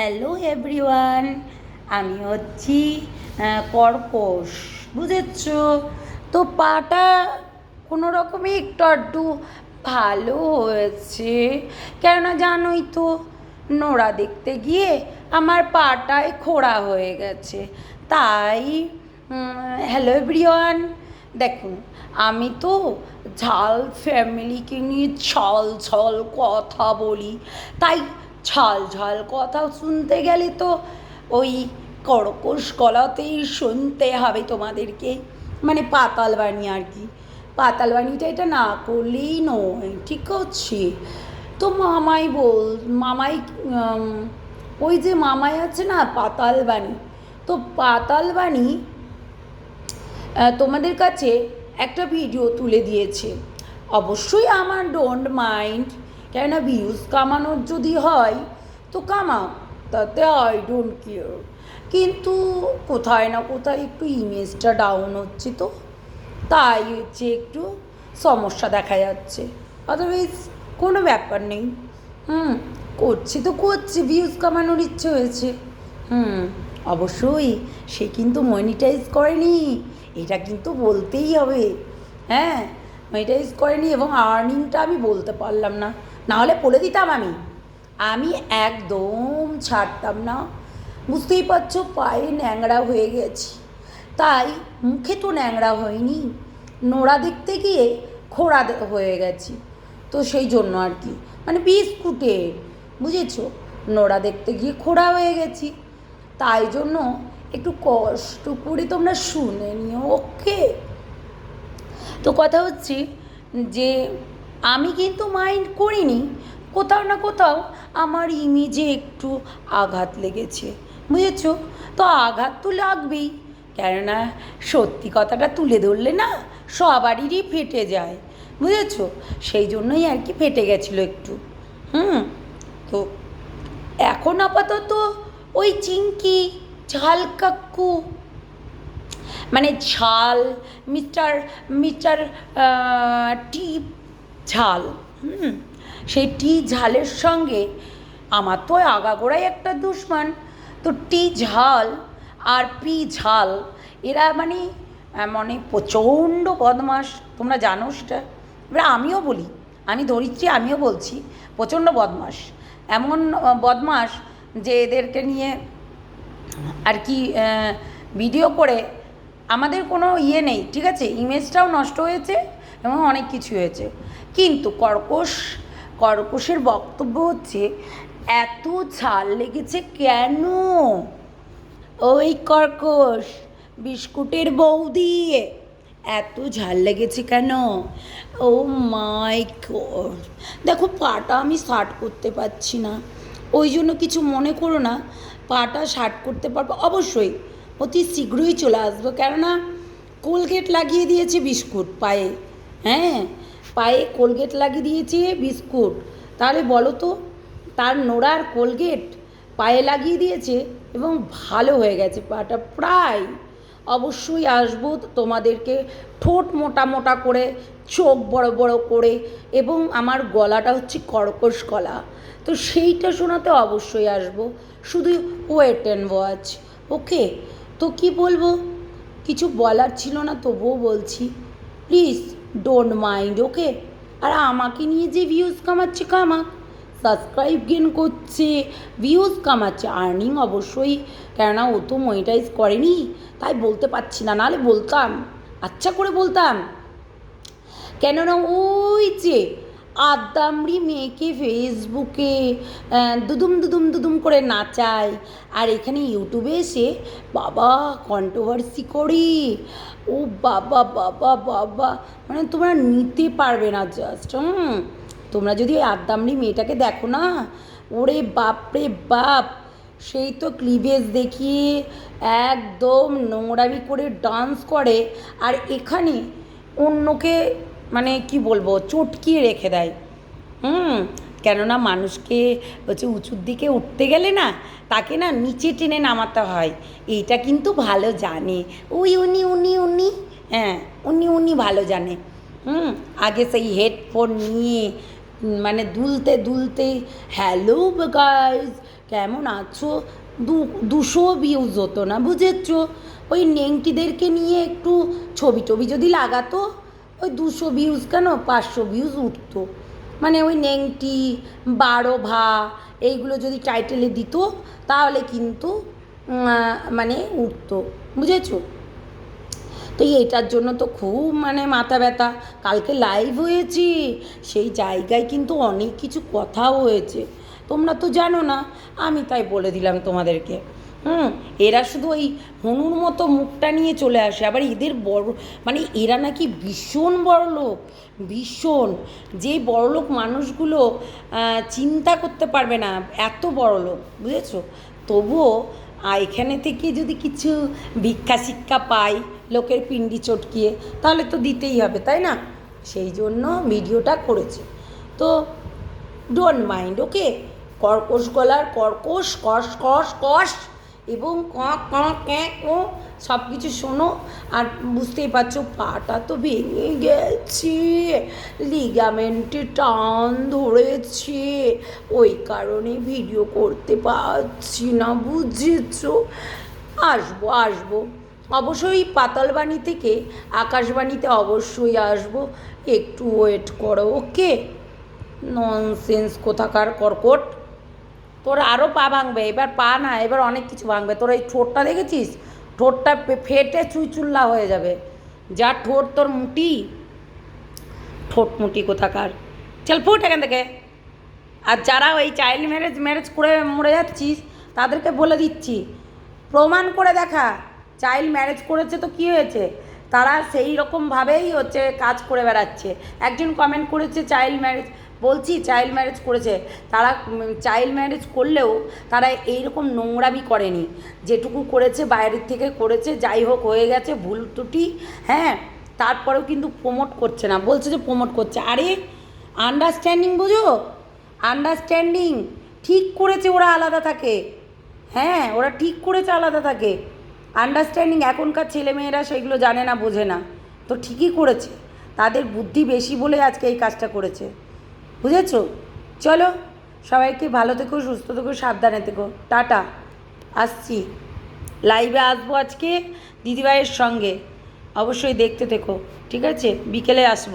Hello everyone আমি হচ্ছি কর্কশ। বুঝেছ? তো পাটা কোনো রকমে একটু আধটু ভালো হয়েছে। কেননা জানোই তো, নোড়া দেখতে গিয়ে আমার পাটায় খোড়া হয়ে গেছে। তাই হ্যালো এভরিওয়ান দেখুন, আমি তো ঝাল ফ্যামিলিকে নিয়ে ছল ছল কথা বলি। তাই ঝাল ঝাল কথা শুনতে গেলে তো ওই কর্কশ গলাতেই শুনতে হবে তোমাদেরকে। মানে পাতাল বাণী আর কি। পাতাল বাণীটা এটা না করলেই নয়, ঠিক আছে? তো মামাই বল, মামাই ওই যে মামাই আছে না, পাতাল বাণী। তো পাতাল বাণী তোমাদের কাছে একটা ভিডিও তুলে দিয়েছে। অবশ্যই আমার ডোন্ট মাইন্ড কেননা ভিউজ কামানোর যদি হয়, তো কামাও, তাতে আই ডোন্ট কেয়ার কিন্তু কোথায় না কোথায় একটু ইমেজটা ডাউন হচ্ছে তো। তাই হচ্ছে একটু সমস্যা দেখা যাচ্ছে। আদারওয়াইজ কোনো ব্যাপার নেই। হুম, করছি তো করছি ভিউজ কামানোর ইচ্ছে হয়েছে। হুম, অবশ্যই, সে কিন্তু মনিটাইজ করেনি। এটা কিন্তু বলতেই হবে। হ্যাঁ মনিটাইজ করেনি এবং আর্নিংটা আমি বলতে পারলাম না। নাহলে বলে দিতাম আমি। আমি একদম ছাড়তাম না। বুঝতেই পারছ, পায়ে ন্যাংরা হয়ে গেছি। তাই মুখে তো ন্যাংরা হয়নি। নোড়া দেখতে গিয়ে খোড়া হয়ে গেছি। তো সেই জন্য আর কি। মানে বিস্কুটে, বুঝেছ? নোড়া দেখতে গিয়ে খোড়া হয়ে গেছি। তাই জন্য একটু কষ্ট করে তোমরা শুনে নিও, ওকে? তো কথা হচ্ছে যে আমি কিন্তু মাইন্ড করিনি, কোথাও না কোথাও আমার ইমেজে একটু আঘাত লেগেছে, বুঝেছ? তো আঘাত তো লাগবেই, কেননা সত্যি কথাটা তুলে ধরলে না সবারই ফেটে যায়, বুঝেছ? সেই জন্যই আর কি ফেটে গেছিল একটু, হুম? তো এখন আপাতত ওই চিংকি ঝাল কাকু মানে ঝাল মিস্টার মিস্টার টি ঝাল, হুম, সেই টি ঝালের সঙ্গে আমার তো আগাগোড়াই একটা দুশ্মন। তো টি ঝাল আর পি ঝাল, এরা মানে মানে প্রচণ্ড বদমাস তোমরা জানো সেটা? এবার আমিও বলি, আমি ধরিত্রী, আমিও বলছি, প্রচণ্ড বদমাস এমন বদমাস যে এদেরকে নিয়ে আর কি ভিডিও করে আমাদের কোনো ইয়ে নেই, ঠিক আছে? ইমেজটাও নষ্ট হয়েছে এবং অনেক কিছু হয়েছে। কিন্তু কর্কশ, কর্কশের বক্তব্য হচ্ছে, এত ঝাল লেগেছে কেন? ওই কর্কশ, বিস্কুটের বৌদি এত ঝাল লেগেছে কেন? ও মাই দেখো, পাটা আমি শার্ট করতে পারছি না। ওই জন্য কিছু মনে করো না, পাটা শার্ট করতে পারব? অবশ্যই। অতি শীঘ্রই চলে আসব। কেননা কোলগেট লাগিয়ে দিয়েছে বিস্কুট পায়ে। হ্যাঁ পায়ে কোলগেট লাগিয়ে দিয়েছে বিস্কুট। তাহলে বলো তো, তার নোড়ার কোলগেট পায়ে লাগিয়ে দিয়েছে এবং ভালো হয়ে গেছে পাটা প্রায়। অবশ্যই আসব তোমাদেরকে ঠোঁট মোটা মোটা করে, চোখ বড় বড় করে এবং আমার গলাটা হচ্ছে কর্কশ গলা তো সেইটা শোনাতে অবশ্যই আসব। শুধু ওয়েট অ্যান্ড ওয়াচ ওকে তো কি বলব? কিছু বলার ছিল না, তবুও বলছি প্লিজ ডোন্ট মাইন্ড ওকে আর আমাকে নিয়ে যে ভিউজ কামাচ্ছে কামাক সাবস্ক্রাইব গেন করছে ভিউজ কামাচ্ছে আর্নিং অবশ্যই, কেননা ও তো মনিটাইজ করেনি, তাই বলতে পারছি না, নাহলে বলতাম আচ্ছা করে বলতাম। কেননা ওই যে আদামড়ি মেয়েকে ফেসবুকে দুদুম দুদুম দুদুম করে নাচায়। আর এখানে ইউটিউবে এসে বাবা কন্ট্রোভার্সি করি। ও বাবা বাবা বাবা। মানে তোমরা নিতে পারবে না জাস্ট হুম। তোমরা যদি আদামড়ি মেয়েটাকে দেখো না, ওরে বাপরে বাপ। সেই তো ক্লিভেজ দেখিয়ে একদম নোংরামি করে ডান্স করে। আর এখানে অন্যকে মানে কি বলব, চটকিয়ে রেখে দেয়। হুম, কেননা মানুষকে হচ্ছে উঁচুর দিকে উঠতে গেলে না, তাকে না নিচে টেনে নামাতে হয়। এইটা কিন্তু ভালো জানে। ওই উনি উনি উনি হ্যাঁ উনি উনি ভালো জানে। হুম, আগে সেই হেডফোন নিয়ে মানে দুলতে দুলতে হ্যালো গাইজ কেমন আছো? দু, দুশো ভিউজ হতো না, বুঝেছ? ওই নেংটিদেরকে নিয়ে একটু ছবি টবি যদি লাগাতো ওই দুশো ভিউজ কেন? পাঁচশো ভিউজ উঠতো। মানে ওই নেংটি বারো ভা, এইগুলো যদি টাইটেলে দিত, তাহলে কিন্তু মানে উঠতো। বুঝেছ? তো এটার জন্য তো খুব মানে মাথা ব্যথা। কালকে লাইভ হয়েছি, সেই জায়গায় কিন্তু অনেক কিছু কথাও হয়েছে। তোমরা তো জানো না, আমি তাই বলে দিলাম তোমাদেরকে। হুম, এরা শুধু ওই হনুর মতো মুখটা নিয়ে চলে আসে, আবার এদের বড় মানে এরা নাকি ভীষণ বড় লোক, ভীষণ। যে বড় লোক মানুষগুলো চিন্তা করতে পারবে না, এত বড় লোক, বুঝেছ? তবুও এখানে থেকে যদি কিছু ভিক্ষা শিক্ষা পাই, লোকের পিন্ডি চটকিয়ে, তাহলে তো দিতেই হবে, তাই না? সেই জন্য ভিডিওটা করেছে। তো ডোন্ট মাইন্ড ওকে কর্কশ গলার কর্কশ, কষ কষ কষ এবং ক ক ক্যাঁ ও সব কিছু শোনো আর বুঝতেই পারছ পাটা তো ভেঙে গেছে লিগামেন্টে টান ধরেছে, ওই কারণে ভিডিও করতে পারছি না, বুঝেছ? আসব আসব। অবশ্যই পাতালবাণী থেকে আকাশবাণীতে অবশ্যই আসব। একটু ওয়েট করো ওকে ননসেন্স কোথাকার কর্কট। তোর আরও পা ভাঙবে, এবার পা না, এবার অনেক কিছু ভাঙবে। তোর এই ঠোঁটটা দেখেছিস? ঠোঁটটা ফেটে চুইচুল্লা হয়ে যাবে। যা ঠোঁট তোর মুটি। ঠোঁট মুটি কোথাকার? চল ফুট এখান থেকে। আর যারা ওই চাইল্ড ম্যারেজ ম্যারেজ করে মরে যাচ্ছিস, তাদেরকে বলে দিচ্ছি, প্রমাণ করে দেখা চাইল্ড ম্যারেজ করেছে তো কী হয়েছে? তারা সেই রকমভাবেই হচ্ছে কাজ করে বেড়াচ্ছে। একজন কমেন্ট করেছে চাইল্ড ম্যারেজ বলছি চাইল্ড ম্যারেজ করেছে, তারা চাইল্ড ম্যারেজ করলেও তারা এইরকম নোংরামি করেনি। যেটুকু করেছে বাইরের থেকে করেছে, যাই হোক হয়ে গেছে, ভুল ত্রুটি হ্যাঁ তারপরেও কিন্তু প্রমোট করছে না। বলছে যে প্রমোট করছে। আরে আন্ডারস্ট্যান্ডিং বুঝো? আন্ডারস্ট্যান্ডিং ঠিক করেছে ওরা আলাদা থাকে। হ্যাঁ ওরা ঠিক করেছে আলাদা থাকে। আন্ডারস্ট্যান্ডিং এখনকার ছেলেমেয়েরা সেগুলো জানে না, বোঝে না। তো ঠিকই করেছে। তাদের বুদ্ধি বেশি বলে আজকে এই কাজটা করেছে। বুঝেছ? চলো, সবাইকে ভালো থেকো, সুস্থ থেকো, সাবধানে থেকো। টাটা, আসছি। লাইভে আসব আজকে দিদিভাইয়ের সঙ্গে। অবশ্যই দেখতে থেকো, ঠিক আছে? বিকেলে আসব।